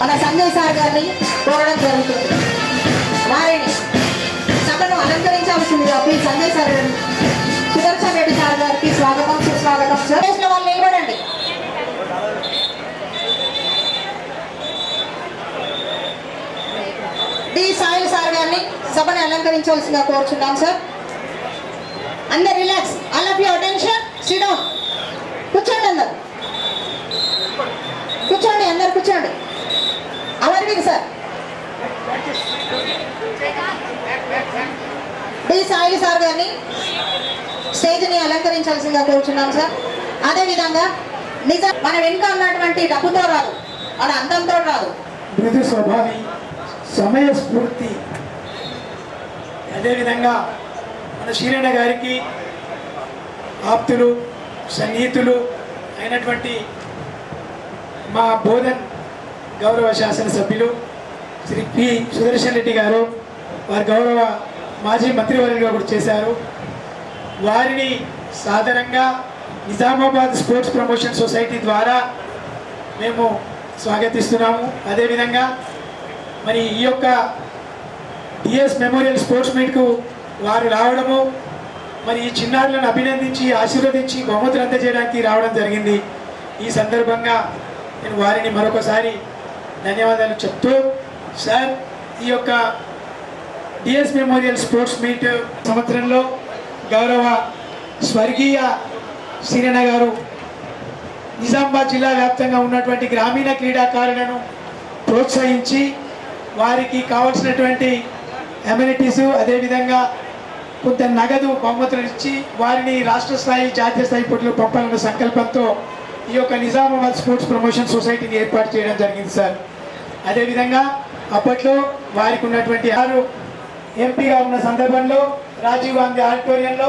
మన సంజయ్ సార్ గారిని కోరడం జరుగుతుంది. వారిని సభను అలంకరించాల్సిందిగా ప్లీజ్ సంజయ్ సార్ గారిని సుదర్శన్ రెడ్డి సార్ గారికి స్వాగతం సుస్వాగతం సార్. వాళ్ళు నిలబడండి. డి సాయిల్ సార్ గారిని సభని అలంకరించవలసిందిగా కోరుచున్నాం సార్. అందరు relax. All of your attention sit కూర్చోండి అందరు. కూర్చోండి అందరు కూర్చోండి. అమర్వీక్ సార్. డి సాయి సార్ గారిని స్టేజ్ని అలంకరించాల్సిందిగా కోరుచున్నాం సార్. అదేవిధంగా నిజం మన వెనుక ఉన్నటువంటి డబ్బుతో రాదు మన అందంతో రాదు. మృదు స్వభావి సమయ స్ఫూర్తి. అదేవిధంగా మన శ్రీరణ గారికి ఆప్తులు సన్నిహితులు అయినటువంటి మా బోధన్ గౌరవ శాసనసభ్యులు శ్రీ పి. సుదర్శన్ రెడ్డి గారు వారి గౌరవ మాజీ మంత్రివర్యులుగా కూడా చేశారు. వారిని సాధారణంగా నిజామాబాద్ స్పోర్ట్స్ ప్రమోషన్ సొసైటీ ద్వారా మేము స్వాగతిస్తున్నాము. అదేవిధంగా మరి ఈ యొక్క డిఎస్ మెమోరియల్ స్పోర్ట్స్ మీట్కు వారు రావడము మరి ఈ చిన్నారులను అభినందించి ఆశీర్వదించి బహుమతులు అందజేయడానికి రావడం జరిగింది. ఈ సందర్భంగా నేను వారిని మరొకసారి ధన్యవాదాలు చెప్తూ సార్ ఈ యొక్క డిఎస్ మెమోరియల్ స్పోర్ట్స్ మీట్ సంవత్సరంలో గౌరవ స్వర్గీయ శ్రీరణ గారు నిజామాబాద్ జిల్లా వ్యాప్తంగా ఉన్నటువంటి గ్రామీణ క్రీడాకారులను ప్రోత్సహించి వారికి కావలసినటువంటి అమ్యూనిటీస్ అదేవిధంగా కొంత నగదు బహుమతులు ఇచ్చి వారిని రాష్ట్ర స్థాయి జాతీయ స్థాయి పోటీలు పంపాలన్న సంకల్పంతో ఈ యొక్క నిజామాబాద్ స్పోర్ట్స్ ప్రమోషన్ సొసైటీని ఏర్పాటు చేయడం జరిగింది సార్. అదేవిధంగా అప్పట్లో వారికి ఉన్నటువంటి ఆరు ఎంపీగా ఉన్న సందర్భంలో రాజీవ్ గాంధీ ఆడిటోరియంలో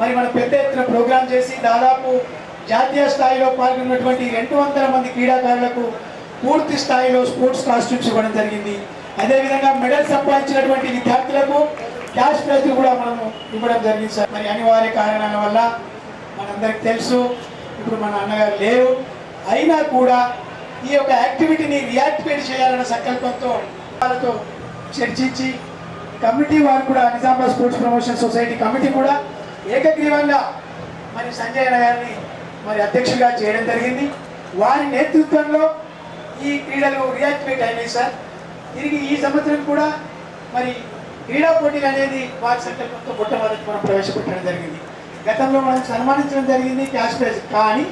మరి మనం పెద్ద ఎత్తున ప్రోగ్రాం చేసి దాదాపు జాతీయ స్థాయిలో పాల్గొన్నటువంటి రెండు వందల మంది క్రీడాకారులకు పూర్తి స్థాయిలో స్పోర్ట్స్ కాస్ట్యూమ్స్ ఇవ్వడం జరిగింది. అదేవిధంగా మెడల్ సంపాదించినటువంటి విద్యార్థులకు క్యాష్ ప్రైజ్లు కూడా మనము ఇవ్వడం జరిగింది సార్. మరి అనివార్య కారణాల వల్ల మనందరికి తెలుసు ఇప్పుడు మన అన్నగారు లేరు. అయినా కూడా ఈ యొక్క యాక్టివిటీని రియాక్టివేట్ చేయాలన్న సంకల్పంతో వాళ్ళతో చర్చించి కమిటీ వారు కూడా Nizamabad sports promotion society committee కూడా ఏకగ్రీవంగా మరి సంజయ్ గారిని మరి అధ్యక్షుడిగా చేయడం జరిగింది. వారి నేతృత్వంలో ఈ క్రీడలు రియాక్టివేట్ అయినాయి సార్. తిరిగి ఈ సంవత్సరం కూడా మరి క్రీడా పోటీలు అనేది వారి సంకల్పంతో మొట్టమొదటి మనం ప్రవేశపెట్టడం జరిగింది. గతంలో మనం సన్మానించడం జరిగింది క్యాష్ ప్రైజ్ కానీ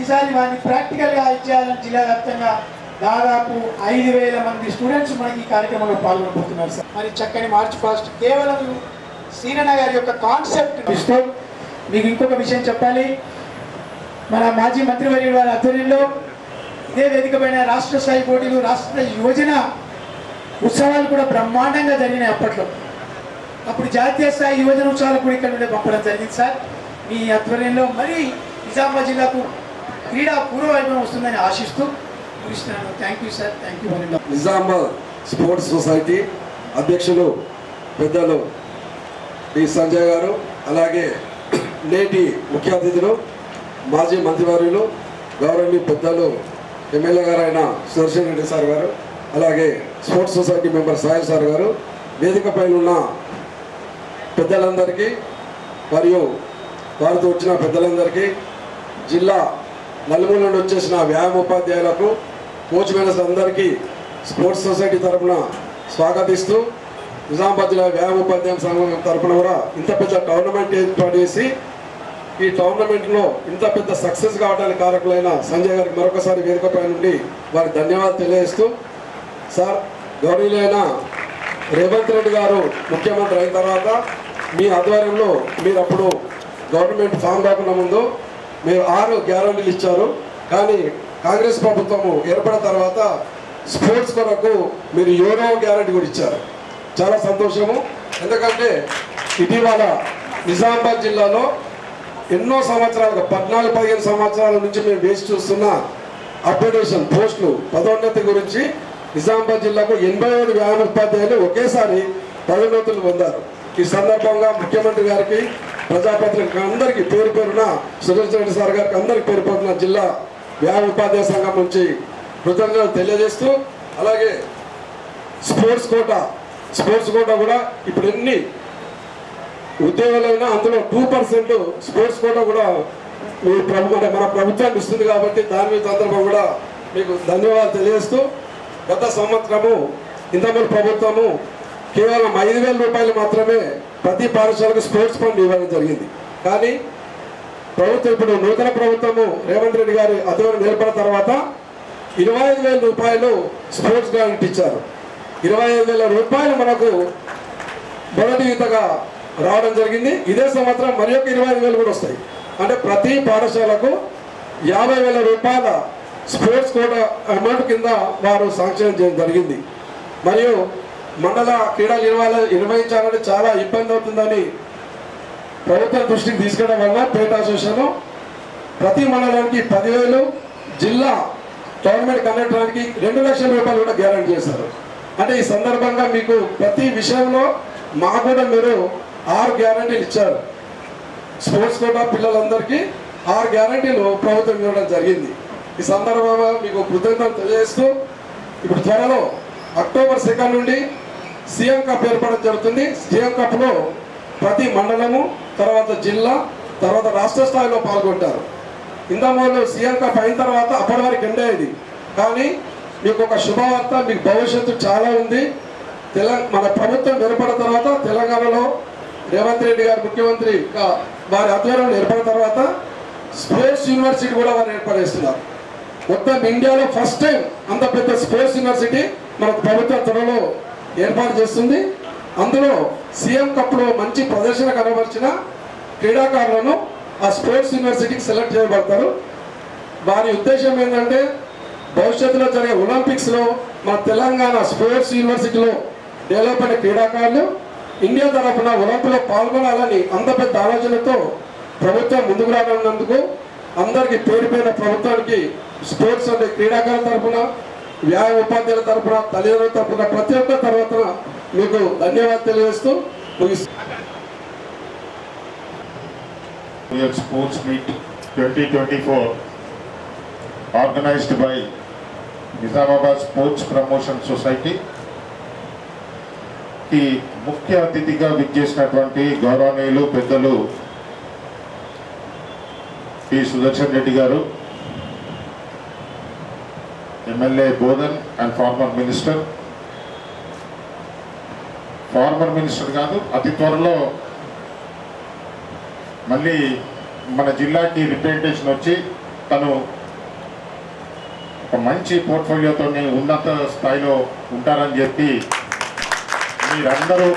ఈసారి వారిని ప్రాక్టికల్గా ఇచ్చేయాలని జిల్లా వ్యాప్తంగా దాదాపు ఐదు వేల మంది స్టూడెంట్స్ మనకి ఈ కార్యక్రమంలో పాల్గొనబోతున్నారు సార్. మరి చక్కని మార్చ్ ఫాస్ట్ కేవలం సీనన్న గారి యొక్క కాన్సెప్ట్ ఇస్తూ మీకు ఇంకొక విషయం చెప్పాలి. మన మాజీ మంత్రివర్యుడు వారి ఆధ్వర్యంలో ఇదే వేదికపైన రాష్ట్ర స్థాయి పోటీలు రాష్ట్ర యువజన ఉత్సవాలు కూడా బ్రహ్మాండంగా జరిగినాయి అప్పట్లో. అప్పుడు జాతీయ స్థాయి యువజన ఉత్సవాలు కూడా ఇక్కడ నుండి పంపడం జరిగింది సార్. మీ ఆధ్వర్యంలో మరి నిజామాబాద్ జిల్లాకు క్రీడా పూర్వవైభవం వస్తుందని ఆశిస్తూ ముగిస్తున్నాను. Thank you sir thank you very much Nizamabad sports society అధ్యక్షులు పెద్దలు డి సంజయ్ గారు అలాగే నేటి ముఖ్య అతిథులు మాజీ మంత్రివర్యులు గౌరవనీయ పెద్దలు ఎమ్మెల్యే గారు అయిన సుదర్శన్ రెడ్డి సార్ గారు అలాగే sports society member Sayal sir గారు వేదిక పైన ఉన్న పెద్దలందరికీ మరియు వారితో వచ్చిన పెద్దలందరికీ జిల్లా నలుమూల నుండి వచ్చేసిన వ్యాయామ ఉపాధ్యాయులకు కోచ్ మేనర్స్ అందరికీ స్పోర్ట్స్ సొసైటీ తరఫున స్వాగతిస్తూ నిజామాబాద్ జిల్లా వ్యాయామ ఉపాధ్యాయ సంఘం తరఫున కూడా ఇంత పెద్ద టోర్నమెంట్ ఏర్పాటు చేసి ఈ టోర్నమెంట్లో ఇంత పెద్ద సక్సెస్ కావడానికి కారకులైన సంజయ్ గారికి మరొకసారి వేదికపై నుండి వారికి ధన్యవాదాలు తెలియజేస్తూ సార్ గౌరవీయులైన రేవంత్ రెడ్డి గారు ముఖ్యమంత్రి అయిన తర్వాత మీ ఆధ్వర్యంలో మీరు అప్పుడు గవర్నమెంట్ ఫామ్ కాకుండా ముందు మీరు ఆరు గ్యారంటీలు ఇచ్చారు. కానీ కాంగ్రెస్ ప్రభుత్వము ఏర్పడిన తర్వాత స్పోర్ట్స్ కొరకు మీరు యూరో గ్యారంటీ కూడా ఇచ్చారు. చాలా సంతోషము. ఎందుకంటే ఇటీవల నిజామాబాద్ జిల్లాలో ఎన్నో సంవత్సరాలుగా పద్నాలుగు పదిహేను సంవత్సరాల నుంచి మేము వేసి చూస్తున్న అప్డేషన్ పోస్టులు పదోన్నతి గురించి నిజామాబాద్ జిల్లాకు ఎనభై ఏడు వ్యాయామ ఉపాధ్యాయులు ఒకేసారి పదోన్నతులు పొందారు. ఈ సందర్భంగా ముఖ్యమంత్రి గారికి ప్రజాపత్రిక అందరికీ పేరు పేరున సురేష్ రెడ్డి సార్ గారికి అందరికీ పేరు పేరున జిల్లా వ్యాయ ఉపాధ్యాయ సంఘం నుంచి కృతజ్ఞతలు తెలియజేస్తూ అలాగే స్పోర్ట్స్ కోట స్పోర్ట్స్ కోట కూడా ఇప్పుడు ఎన్ని ఉద్యోగాలైనా అందులో టూ పర్సెంట్ స్పోర్ట్స్ కోట కూడా మీ ప్రభు మన ప్రభుత్వానికి ఇస్తుంది కాబట్టి దాని మీద సందర్భం కూడా మీకు ధన్యవాదాలు తెలియజేస్తూ గత సంవత్సరము ఇంతమంది ప్రభుత్వము కేవలం ఐదు వేల రూపాయలు మాత్రమే ప్రతి పాఠశాలకు స్పోర్ట్స్ ఫండ్ ఇవ్వడం జరిగింది. కానీ ప్రభుత్వం ఇప్పుడు నూతన ప్రభుత్వము రేవంత్ రెడ్డి గారి అధ్వర్యం ఏర్పడిన తర్వాత ఇరవై ఐదు వేల రూపాయలు స్పోర్ట్స్ గ్రాంట్ ఇచ్చారు. ఇరవై ఐదు వేల రూపాయలు మనకు మొదటి ఈతగా రావడం జరిగింది. ఇదే సంవత్సరం మరి యొక్క ఇరవై ఐదు వేలు కూడా వస్తాయి. అంటే ప్రతి పాఠశాలకు యాభై వేల రూపాయల స్పోర్ట్స్ కోట అమౌంట్ కింద వారు శాంక్షన్ చేయడం జరిగింది. మరియు మండల క్రీడలు నిర్వహణ నిర్వహించాలని చాలా ఇబ్బంది అవుతుందని ప్రభుత్వం దృష్టికి తీసుకెళ్ళడం వల్ల పేట అసోసియేషన్ ప్రతి మండలానికి పదివేలు జిల్లా గవర్నమెంట్ కలెక్టరానికి రెండు లక్షల రూపాయలు కూడా గ్యారంటీ చేశారు. అంటే ఈ సందర్భంగా మీకు ప్రతి విషయంలో మా కూడా మీరు ఆరు గ్యారంటీలు ఇచ్చారు. స్పోర్ట్స్ కోటా పిల్లలందరికీ ఆరు గ్యారంటీలు ప్రభుత్వం ఇవ్వడం జరిగింది. ఈ సందర్భంగా మీకు కృతజ్ఞతలు తెలియజేస్తూ ఇప్పుడు త్వరలో అక్టోబర్ సెకండ్ నుండి సీఎం కప్ ఏర్పడడం జరుగుతుంది. సీఎం కప్లో ప్రతి మండలము తర్వాత జిల్లా తర్వాత రాష్ట్ర స్థాయిలో పాల్గొంటారు. ఇంతకుముందు సీఎం కప్ అయిన తర్వాత అప్పటి వరకు ఎండ్ కానీ మీకు ఒక శుభవార్త మీకు భవిష్యత్తు చాలా ఉంది. తెలంగాణ మన ప్రభుత్వం ఏర్పడిన తర్వాత తెలంగాణలో రేవంత్ రెడ్డి గారు ముఖ్యమంత్రి వారి ఆధ్వర్యంలో ఏర్పడిన తర్వాత స్పోర్ట్స్ యూనివర్సిటీ కూడా వారు ఏర్పడేస్తున్నారు మొత్తం ఇండియాలో ఫస్ట్ టైం అంత పెద్ద స్పోర్ట్స్ యూనివర్సిటీ మనకు ప్రభుత్వ త్వరలో ఏర్పాటు చేస్తుంది. అందులో సీఎం కప్లో మంచి ప్రదర్శన కనబరిచిన క్రీడాకారులను ఆ స్పోర్ట్స్ యూనివర్సిటీకి సెలెక్ట్ చేయబడతారు. వారి ఉద్దేశం ఏంటంటే భవిష్యత్తులో జరిగే ఒలింపిక్స్లో మన తెలంగాణ స్పోర్ట్స్ యూనివర్సిటీలో డెవలప్ అయిన క్రీడాకారులు ఇండియా తరఫున ఒలింపిక్లో పాల్గొనాలని అంత పెద్ద ఆలోచనతో ప్రభుత్వం ముందుకు రానున్నందుకు అందరికీ పేరు ప్రభుత్వానికి స్పోర్ట్స్ అంటే క్రీడాకారుల తరఫున వ్యాయామ ఉపాధ్యాయుల తరఫున తల్లిదండ్రుల తరఫున ప్రతి ఒక్క తర్వాత మీకు ధన్యవాదాలు తెలియజేస్తూ ముగిస్తున్నాను Royal Sports Meet 2024 organized by Nizamabad Sports Promotion Society. కి ముఖ్య అతిథిగా విచ్చేసినటువంటి గౌరవనీయులు పెద్దలు పి సుదర్శన్ రెడ్డి గారు MLA Bodhan and former minister former minister కాదు అతి త్వరలో మళ్ళీ మన జిల్లాకి రిప్రజెంటేషన్ వచ్చి తను ఒక మంచి పోర్ట్ఫోలియోతో ఉన్నత స్థాయిలో ఉంటారని చెప్పి మీరందరూ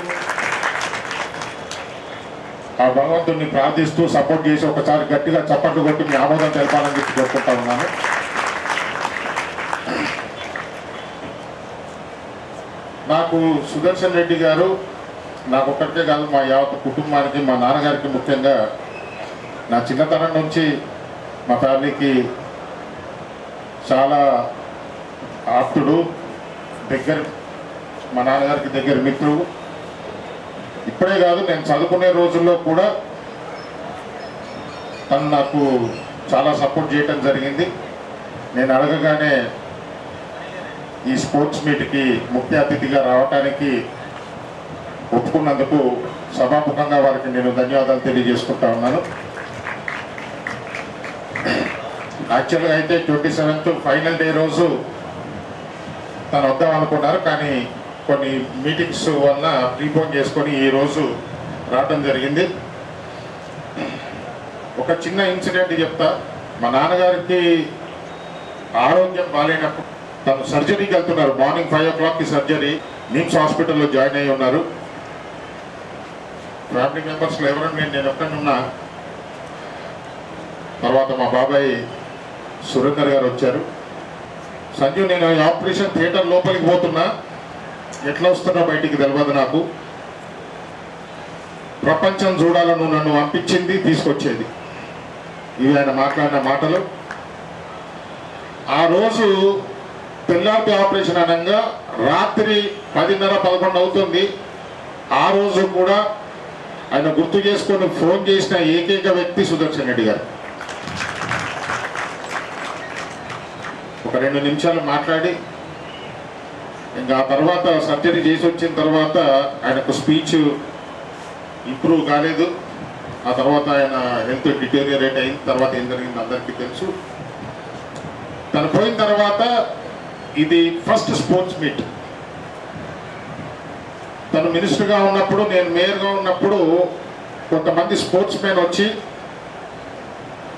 ఆ భగవంతుడిని ప్రార్థిస్తూ సపోర్ట్ చేసి ఒకసారి గట్టిగా చప్పట్లు కొట్టి మీ ఆమోదం తెలపాలని చెప్పి కోరుకుంటా ఉన్నాను. నాకు సుదర్శన్ రెడ్డి గారు నాకు ఒక్కరికే కాదు మా యావత్ కుటుంబానికి మా నాన్నగారికి ముఖ్యంగా నా చిన్నతనం నుంచి మా ఫ్యామిలీకి చాలా ఆప్తుడు దగ్గర మా నాన్నగారికి దగ్గర మిత్రుడు. ఇప్పుడే కాదు నేను చదువుకునే రోజుల్లో కూడా తను నాకు చాలా సపోర్ట్ చేయటం జరిగింది. నేను అడగగానే ఈ స్పోర్ట్స్ మీట్కి ముఖ్య అతిథిగా రావటానికి ఒప్పుకున్నందుకు సభాముఖంగా వారికి నేను ధన్యవాదాలు తెలియజేసుకుంటా ఉన్నాను. యాక్చువల్గా అయితే ట్వంటీ సెవెంత్ ఫైనల్ డే రోజు తను వద్దాం అనుకున్నారు కానీ కొన్ని మీటింగ్స్ వల్ల ప్రీపోన్ చేసుకొని ఈ రోజు రావడం జరిగింది. ఒక చిన్న ఇన్సిడెంట్ చెప్తా. మా నాన్నగారికి ఆరోగ్యం బాగాలేనప్పుడు తను సర్జరీకి వెళ్తున్నారు. మార్నింగ్ ఫైవ్ ఓ క్లాక్కి సర్జరీ నిమ్స్ హాస్పిటల్లో జాయిన్ అయి ఉన్నారు. ఫ్యామిలీ మెంబర్స్లో ఎవరైనా నేను నేను ఒక్కడిని ఉన్నా. తర్వాత మా బాబాయ్ సురేందర్ గారు వచ్చారు. సంజు నేను ఆపరేషన్ థియేటర్ లోపలికి పోతున్నా. ఎట్లా వస్తున్నా బయటికి తెలియదు నాకు. ప్రపంచం చూడాలను నన్ను పంపించింది తీసుకొచ్చేది. ఇవి ఆయన మాట్లాడిన మాటలు. ఆ రోజు తెల్లారి ఆపరేషన్ అనగా రాత్రి పదిన్నర పదకొండు అవుతుంది. ఆ రోజు కూడా ఆయన గుర్తు చేసుకొని ఫోన్ చేసిన ఏకైక వ్యక్తి సుదర్శన్ రెడ్డి గారు. ఒక రెండు నిమిషాలు మాట్లాడి ఇంకా ఆ తర్వాత సర్జరీ చేసి వచ్చిన తర్వాత ఆయనకు స్పీచ్ ఇంప్రూవ్ కాలేదు. ఆ తర్వాత ఆయన హెల్త్ డిటేరియరేట్ అయిన తర్వాత ఏం జరిగింది అందరికీ తెలుసు. తను పోయిన తర్వాత ఇది ఫస్ట్ స్పోర్ట్స్ మీట్ తను మినిస్టర్గా ఉన్నప్పుడు నేను మేయర్గా ఉన్నప్పుడు కొంతమంది స్పోర్ట్స్ మెన్ వచ్చి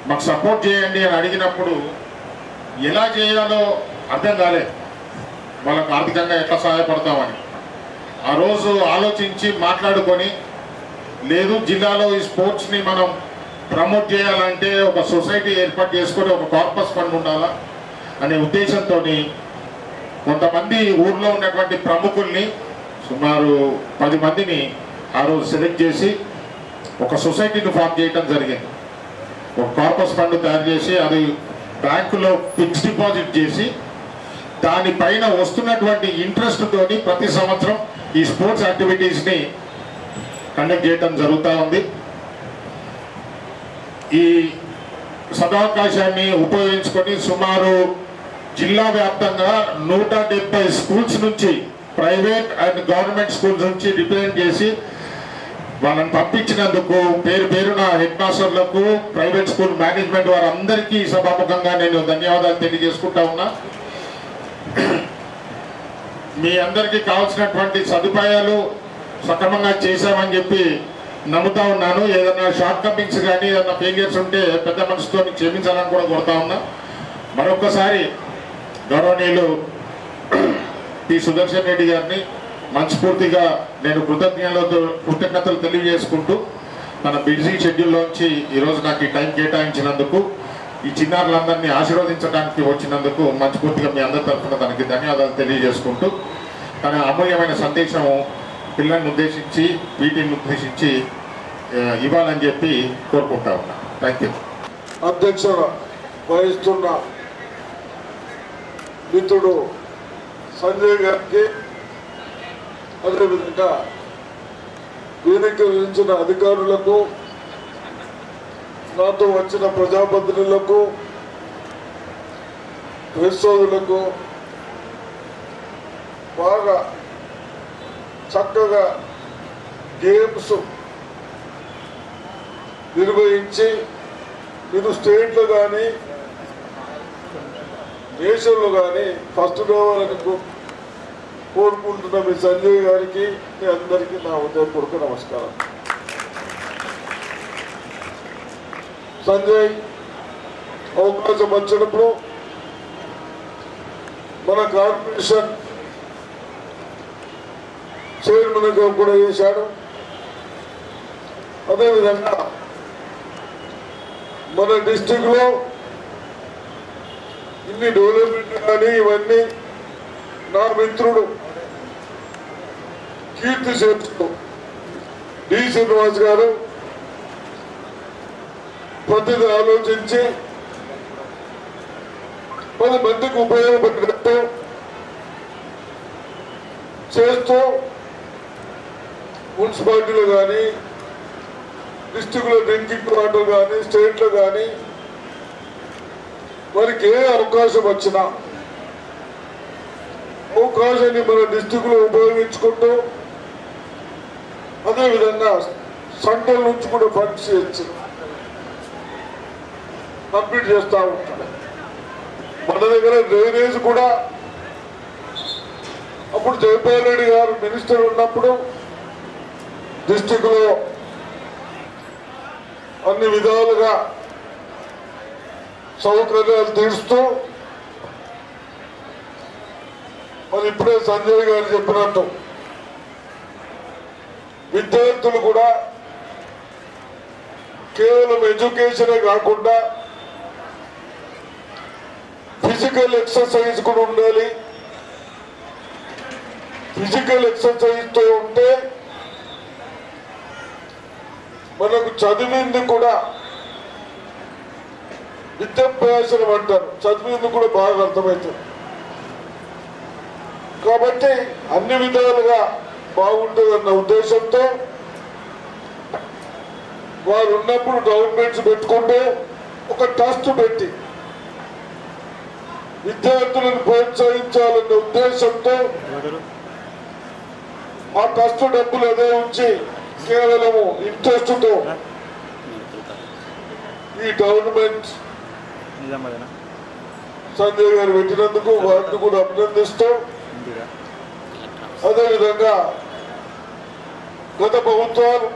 మాకు సపోర్ట్ చేయండి అని అడిగినప్పుడు ఎలా చేయాలో అర్థం కాలేదు వాళ్ళకు ఆర్థికంగా ఎట్లా సహాయపడతామని. ఆ రోజు ఆలోచించి మాట్లాడుకొని లేదు జిల్లాలో ఈ స్పోర్ట్స్ని మనం ప్రమోట్ చేయాలంటే ఒక సొసైటీ ఏర్పాటు చేసుకొని ఒక కార్పస్ ఫండ్ ఉండాలా అనే ఉద్దేశంతో కొంతమంది ఊర్లో ఉన్నటువంటి ప్రముఖుల్ని సుమారు పది మందిని ఆ రోజు సెలెక్ట్ చేసి ఒక సొసైటీని ఫామ్ చేయటం జరిగింది. ఒక కార్పస్ ఫండ్ తయారు చేసి అది బ్యాంకులో ఫిక్స్ డిపాజిట్ చేసి దానిపైన వస్తున్నటువంటి ఇంట్రెస్ట్తోని ప్రతి సంవత్సరం ఈ స్పోర్ట్స్ యాక్టివిటీస్ని కండక్ట్ చేయటం జరుగుతూ ఉంది. ఈ సదావకాశాన్ని ఉపయోగించుకొని సుమారు జిల్లా వ్యాప్తంగా నూట డెబ్బై స్కూల్స్ నుంచి ప్రైవేట్ అండ్ గవర్నమెంట్ స్కూల్స్ నుంచి రిప్రజెంట్ చేసి వాళ్ళని పంపించినందుకు పేరు పేరున హెడ్ మాస్టర్లకు ప్రైవేట్ స్కూల్ మేనేజ్మెంట్ వారందరికీ సభాముఖంగా నేను ధన్యవాదాలు తెలియజేసుకుంటా ఉన్నా. మీ అందరికీ కావాల్సినటువంటి సదుపాయాలు సక్రమంగా చేశామని చెప్పి నమ్ముతా ఉన్నాను. ఏదైనా షార్ట్ కమింగ్స్ కానీ ఏదైనా ఫెయిలియర్స్ ఉంటే పెద్ద మనసుతో క్షమించాలని కూడా కోరుతా ఉన్నా. మరొకసారి గౌరవనీయులు పి సుదర్శన్ రెడ్డి గారిని మనస్ఫూర్తిగా నేను కృతజ్ఞతలతో కృతజ్ఞతలు తెలియజేసుకుంటూ తన బిజీ షెడ్యూల్లోంచి ఈరోజు నాకు ఈ టైం కేటాయించినందుకు ఈ చిన్నారులందరినీ ఆశీర్వదించడానికి వచ్చినందుకు మనస్ఫూర్తిగా మీ అందరి తరఫున తనకి ధన్యవాదాలు తెలియజేసుకుంటూ తన అమూల్యమైన సందేశం పిల్లల్ని ఉద్దేశించి వీటిని ఉద్దేశించి ఇవ్వాలని చెప్పి కోరుకుంటా ఉన్నా. థ్యాంక్ యూ అధ్యక్ష వహిస్తున్న మిత్రుడు సంజయ్ గారికి అదేవిధంగా వేదిక విధించిన అధికారులకు నాతో వచ్చిన ప్రజాప్రతినిధులకు క్రైస్తవులకు బాగా చక్కగా గేమ్స్ నిర్వహించి మీరు స్టేట్లో కానీ దేశంలో కానీ ఫస్ట్ రావాలని కోరుకుంటున్న మీ సంజయ్ గారికి మీ అందరికీ నా ఉదయపూర్వక నమస్కారం. సంజయ్ అవకాశం వచ్చినప్పుడు మన కార్పొరేషన్ చైర్మన్గా కూడా చేశాడు. అదేవిధంగా మన డిస్టిక్ ఇన్ని డెవలప్మెంట్ కానీ ఇవన్నీ నా మిత్రుడు కీర్తి చేస్తూ డి. శ్రీనివాస్ గారు ప్రతిదీ ఆలోచించి పది మందికి ఉపయోగపడినట్టు చేస్తూ మున్సిపాలిటీలో కానీ డిస్టిక్లో డ్రింకింగ్ వాటర్ కానీ స్టేట్లో కానీ వారికి ఏ అవకాశం వచ్చినా అవకాశాన్ని మన డిస్టిక్లో ఉపయోగించుకుంటూ అదేవిధంగా సెంట్రల్ నుంచి కూడా ఫండ్స్ ఇచ్చి కంప్లీట్ చేస్తూ ఉంటాడు మన దగ్గర డ్రైనేజ్ కూడా అప్పుడు జయపాల్ రెడ్డి గారు మినిస్టర్ ఉన్నప్పుడు డిస్టిక్లో అన్ని విధాలుగా సౌకర్యాలు తీరుస్తూ మరి ఇప్పుడే సంజయ్ గారు చెప్పినట్టు విద్యార్థులు కూడా కేవలం ఎడ్యుకేషనే కాకుండా ఫిజికల్ ఎక్సర్సైజ్ కూడా ఉండాలి. ఫిజికల్ ఎక్సర్సైజ్తో ఉంటే మనకు చదివింది కూడా విద్యాభ్యాసనం అంటారు చదివింది కూడా బాగా అర్థమవుతుంది కాబట్టి అన్ని విధాలుగా బాగుంటుందన్న ఉద్దేశంతో వారు ఉన్నప్పుడు గవర్నమెంట్స్ పెట్టుకుంటే ఒక ట్రస్ట్ పెట్టి విద్యార్థులను ప్రోత్సహించాలన్న ఉద్దేశంతో ఆ ట్రస్ట్ డబ్బులు అదే ఉంచి కేవలము ఇంట్రెస్ట్తో ఈ గవర్నమెంట్ సంజయ్ గారు పెట్టినందుకు వారిని కూడా అభినందిస్తూ అదేవిధంగా గత ప్రభుత్వాలు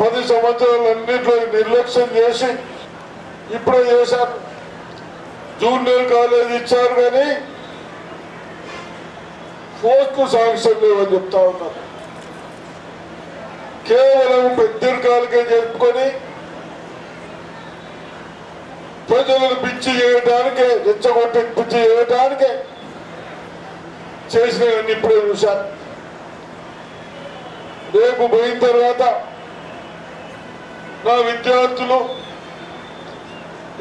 పది సంవత్సరాలన్నింటిలో నిర్లక్ష్యం చేసి ఇప్పుడే చేశారు. జూనియర్ కాలేజ్ ఇచ్చారు కానీ పోస్టు శాంక్షన్ లేవని చెప్తా ఉన్నారు. కేవలం పెద్దరికాలకే చెప్పుకొని ప్రజలను పిచ్చి చేయడానికి రెచ్చగొట్టి పిచ్చి చేయడానికి చేసినవన్నీ ఇప్పుడే చూశాను రేపు పోయిన తర్వాత నా విద్యార్థులు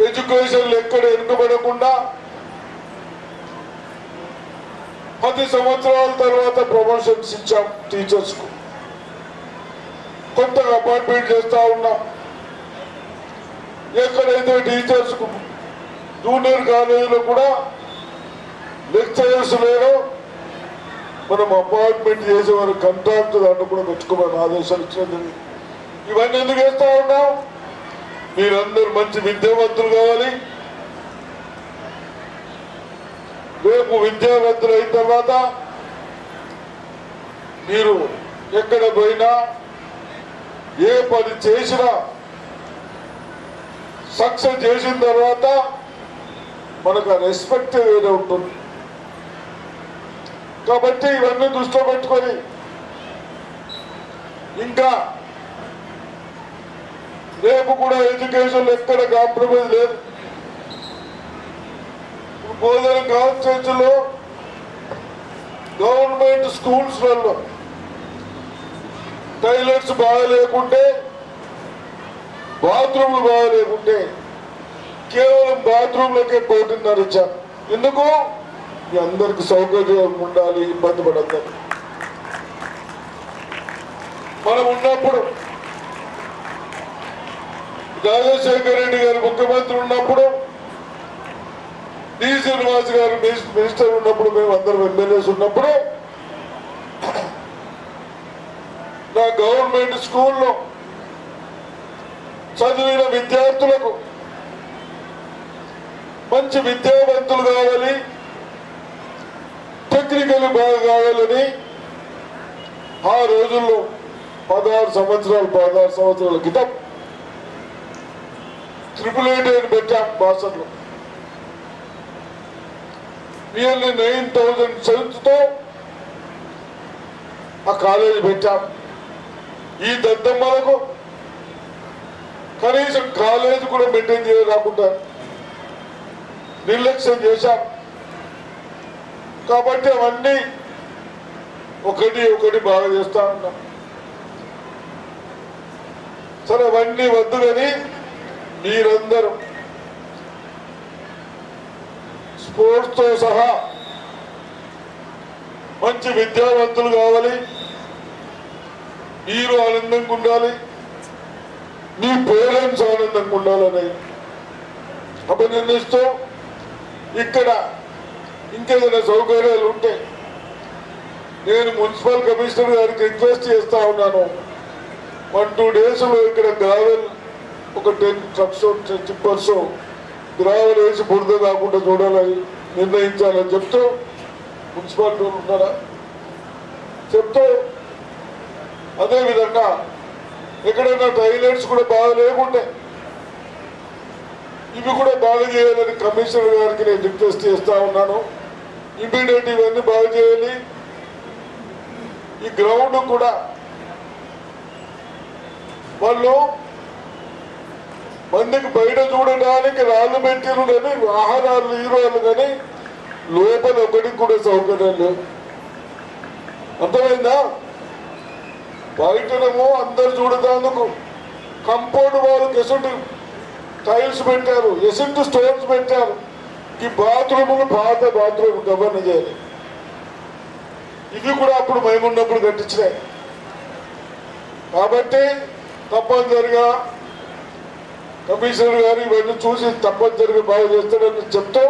ఎడ్యుకేషన్లు ఎక్కడ వెనుకబడకుండా పది సంవత్సరాల తర్వాత ప్రమోషన్స్ ఇచ్చాం టీచర్స్కు కొత్తగా అపాయింట్మెంట్ చేస్తా ఉన్నాం. ఎక్కడైతే టీచర్స్ జూనియర్ కాలేజీలో కూడా లెక్చరర్స్ లేరో మనం అపాయింట్మెంట్ చేసే వారు కంట్రాక్ట్ దాంట్లో కూడా పెట్టుకోమని ఆదేశాలు ఇచ్చినది ఇవన్నీ ఎందుకు వేస్తా ఉన్నాం? మీరందరూ మంచి విద్యావంతులు కావాలి. రేపు విద్యావంతులు అయిన తర్వాత మీరు ఎక్కడ పోయినా ఏ పని చేసినా సక్సెస్ చేసిన తర్వాత మనకు రెస్పెక్ట్ వేరే ఉంటుంది. కాబట్టి ఇవన్నీ దృష్టిలో పెట్టుకొని ఇంకా రేపు కూడా ఎడ్యుకేషన్ ఎక్కడ కాంప్రమైజ్ లేదు. బోధన కాన్స్టిట్యూన్సీలో గవర్నమెంట్ స్కూల్స్లలో టైలెట్స్ బాగా లేకుంటే బాత్రూమ్లు బాగాలేకుంటే కేవలం బాత్రూంలకే కోటిన్నర ఇచ్చాం. ఎందుకు? మీ అందరికి సౌకర్యం ఉండాలి ఇబ్బంది పడద్దని మనం ఉన్నప్పుడు రాజశేఖర రెడ్డి గారు ముఖ్యమంత్రి ఉన్నప్పుడు డి శ్రీనివాస్ గారు మినిస్టర్ ఉన్నప్పుడు మేము అందరం ఎమ్మెల్యేస్ ఉన్నప్పుడు నా గవర్నమెంట్ స్కూల్లో చదివిన విద్యార్థులకు మంచి విద్యావంతులు కావాలి టెక్నికల్ బాగా కావాలని ఆ రోజుల్లో పదహారు సంవత్సరాలు పదహారు సంవత్సరాల క్రితం ట్రిపుల్ ఎయిట్ అని పెట్టాం భాషల్లో నియర్లీ నైన్ థౌజండ్ సెల్స్తో ఆ కాలేజీ పెట్టాం. ఈ దద్దమ్మలకు కనీసం కాలేజ్ కూడా మెయింటైన్ చేయరాకుండా నిర్లక్ష్యం చేశాం. కాబట్టి అవన్నీ ఒకటి ఒకటి బాగా చేస్తా ఉన్నాం. సరే అవన్నీ వద్దు కానీ మీరందరూ స్పోర్ట్స్తో సహా మంచి విద్యావంతులు కావాలి. మీరు ఆనందంగా ఉండాలి. నీ పేరెంట్స్ ఆనందంగా ఉండాలని అభినందిస్తూ ఇక్కడ ఇంకేదైనా సౌకర్యాలు ఉంటే నేను మున్సిపల్ కమిషనర్ గారికి రిక్వెస్ట్ చేస్తా ఉన్నాను. వన్ టూ డేస్లో ఇక్కడ గ్రావెల్ ఒక టెన్ ట్రక్స్ టిప్పర్స్ గ్రావెల్ వేసి బురద కాకుండా చూడాలని నిర్ణయించాలని చెప్తూ మున్సిపాలిటీ ఉన్నారా? చెప్తూ అదేవిధంగా ఎక్కడైనా టాయిలెట్స్ కూడా బాగా లేకుంటాయి ఇవి కూడా బాగా చేయాలని కమిషనర్ గారికి నేను రిక్వెస్ట్ చేస్తా ఉన్నాను. ఇమీడియట్ ఇవన్నీ బాగా చేయాలి. ఈ గ్రౌండ్ కూడా వాళ్ళు మందికి బయట చూడడానికి రాళ్ళు పెట్టిరు కానీ వాహనాలు హీరోలు కానీ లోపల ఒకటికి కూడా సౌకర్యం లేవు అర్థమైందా? బయటనేమో అందరు చూడటానికి కంపౌండ్ వాళ్ళకి ఎసంటి టైల్స్ పెట్టారు ఎసంటి స్టోన్స్ పెట్టారు. ఈ బాత్రూములు పాత బాత్రూమ్ గవర్న చేయాలి. ఇవి కూడా అప్పుడు మేమున్నప్పుడు కట్టించినాయి. కాబట్టి తప్పనిసరిగా కమిషనర్ గారు ఇవన్నీ చూసి తప్పనిసరిగా బాగా చేస్తాడని చెప్తూ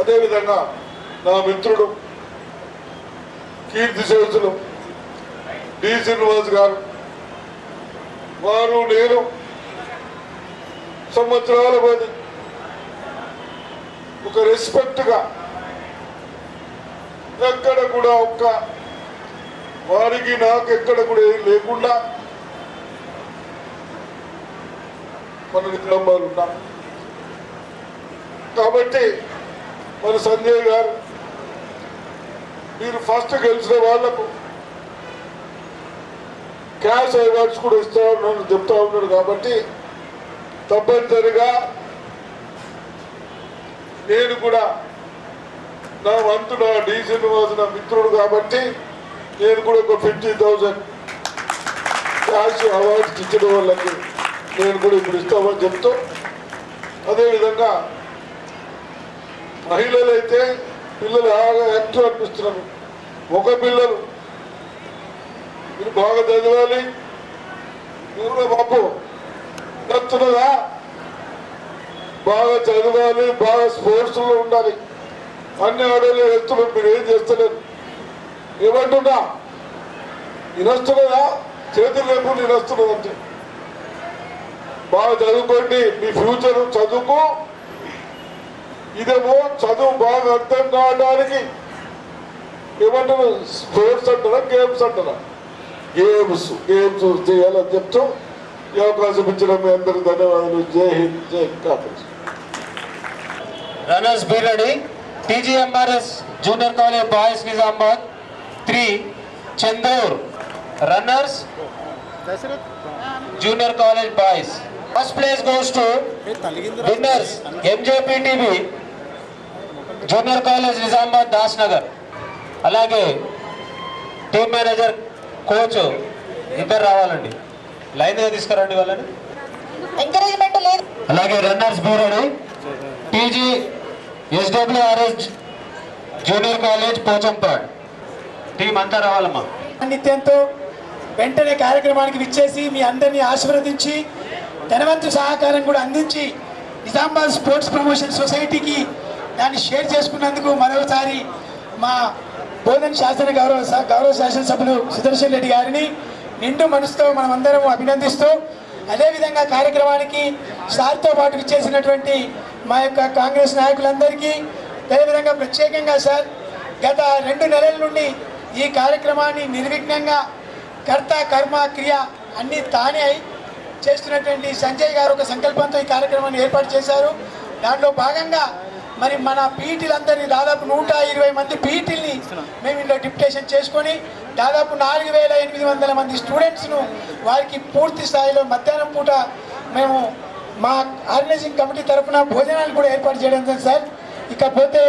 అదేవిధంగా నా మిత్రుడు కీర్తి శేషులు డి. శ్రీనివాస్ గారు. వారు నేను సంవత్సరాల మంది ఒక రెస్పెక్ట్గా ఎక్కడ కూడా ఒక్క వారికి నాకు ఎక్కడ కూడా ఏం లేకుండా మన నిజామాబాద్ ఉన్నాం కాబట్టి మన సంజయ్ గారు మీరు ఫస్ట్ గెలిచిన వాళ్ళకు క్యాష్ అవార్డ్స్ కూడా ఇస్తా ఉన్నాను చెప్తా ఉన్నాడు కాబట్టి తప్పనిసరిగా నేను కూడా నా వంతు నా డి శ్రీనివాస్ నా మిత్రుడు కాబట్టి నేను కూడా ఒక ఫిఫ్టీ థౌజండ్ క్యాష్ అవార్డ్స్ ఇచ్చిన వాళ్ళకి నేను కూడా ఇప్పుడు ఇస్తామని చెప్తూ అదేవిధంగా మహిళలైతే పిల్లలు బాగా యాక్టివ్ అనిపిస్తున్నారు? ఒక పిల్లలు. మీరు బాగా చదవాలి. మీరు కూడా బాబు నచ్చున్నదా బాగా చదవాలి బాగా స్పోర్ట్స్లో ఉండాలి. అన్ని ఆడలు వేస్తున్నారు మీరు ఏం చేస్తలేదు ఏమంటున్నా? వినొస్తున్నదా? చేతులు లేకుండా వినొస్తున్నదంటే బాగా చదువుకోండి మీ ఫ్యూచర్ చదువుకు. ఇదేమో చదువు బాగా అర్థం కావడానికి ఏమంటారు? స్పోర్ట్స్ అంటారా? గేమ్స్ అంటారా? గేమ్స్ గేమ్స్ చేయాలని చెప్తూ ఈ అవకాశం ఇచ్చిన మీ అందరికి ధన్యవాదాలు. Jai Hind Jai Congress. Runners be ready TGMRS junior college boys Nizamabad three Chandur runners junior college boys. First place goes to winners MJPTV junior college Nizamabad Das Nagar అలాగే team manager coach ఇద్దరు రావాలండి. Line తీసుకురండి వాళ్ళని. Encouragement లేదు. అలాగే runners board TG SWRS junior college Pochampad team అంతా రావాలమ్మా. నిత్యంతో వెంటనే కార్యక్రమానికి విచ్చేసి మీ అందరినీ ఆశీర్వదించి ధనవంతు సహకారం కూడా అందించి నిజామాబాద్ స్పోర్ట్స్ ప్రమోషన్ సొసైటీకి దాన్ని షేర్ చేసుకున్నందుకు మరోసారి మా బోధన్ శాసన గౌరవ స- గౌరవ శాసనసభ్యులు సుదర్శన్ రెడ్డి గారిని నిండు మనసుతో మనమందరం అభినందిస్తూ అదేవిధంగా కార్యక్రమానికి సార్తో పాటు ఇచ్చేసినటువంటి మా యొక్క కాంగ్రెస్ నాయకులందరికీ అదేవిధంగా ప్రత్యేకంగా సార్ గత రెండు నెలల నుండి ఈ కార్యక్రమాన్ని నిర్విఘ్నంగా కర్త కర్మ క్రియ అన్నీ తానే అయి చేస్తున్నటువంటి సంజయ్ గారు ఒక సంకల్పంతో ఈ కార్యక్రమాన్ని ఏర్పాటు చేశారు. దాంట్లో భాగంగా మరి మన పీటీలందరినీ దాదాపు నూట ఇరవై మంది పీటీల్ని మేము ఇందులో డిప్యుటేషన్ చేసుకొని దాదాపు నాలుగు వేల ఎనిమిది వందల మంది స్టూడెంట్స్ను వారికి పూర్తి స్థాయిలో మధ్యాహ్నం పూట మేము మా ఆర్గనైజింగ్ కమిటీ తరఫున భోజనాలు కూడా ఏర్పాటు చేయడం జరిగింది సార్. ఇకపోతే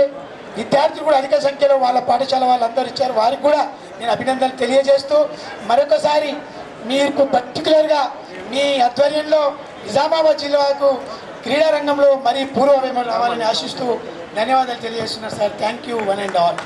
విద్యార్థులు కూడా అధిక సంఖ్యలో వాళ్ళ పాఠశాల వాళ్ళందరూ ఇచ్చారు. వారికి కూడా నేను అభినందనలు తెలియజేస్తూ మరొకసారి మీకు పర్టికులర్గా మీ ఆధ్వర్యంలో నిజామాబాద్ జిల్లాకు క్రీడా రంగంలో మరీ పూర్వ రావాలని ఆశిస్తూ ధన్యవాదాలు తెలియజేస్తున్నారు sir. Thank you one and all